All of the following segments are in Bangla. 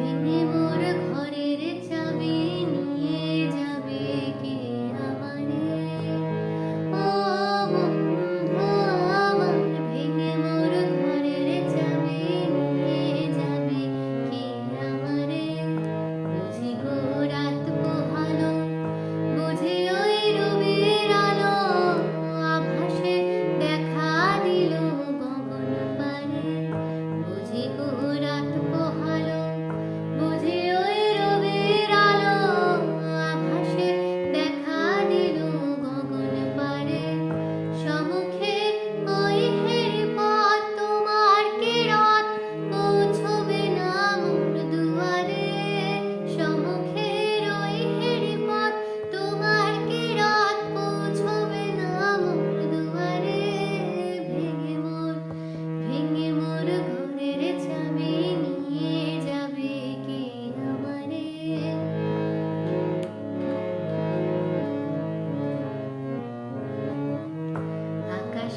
Amen.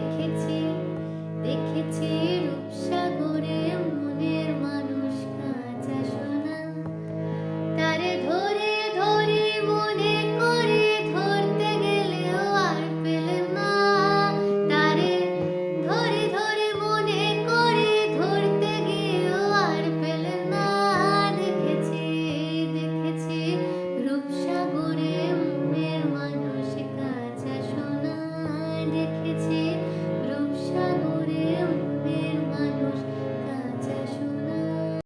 দেখেছি দেখেছি রূপসাগরে মনের মানুষ কাঁচা সোনা। ধরে ধরে মনে কর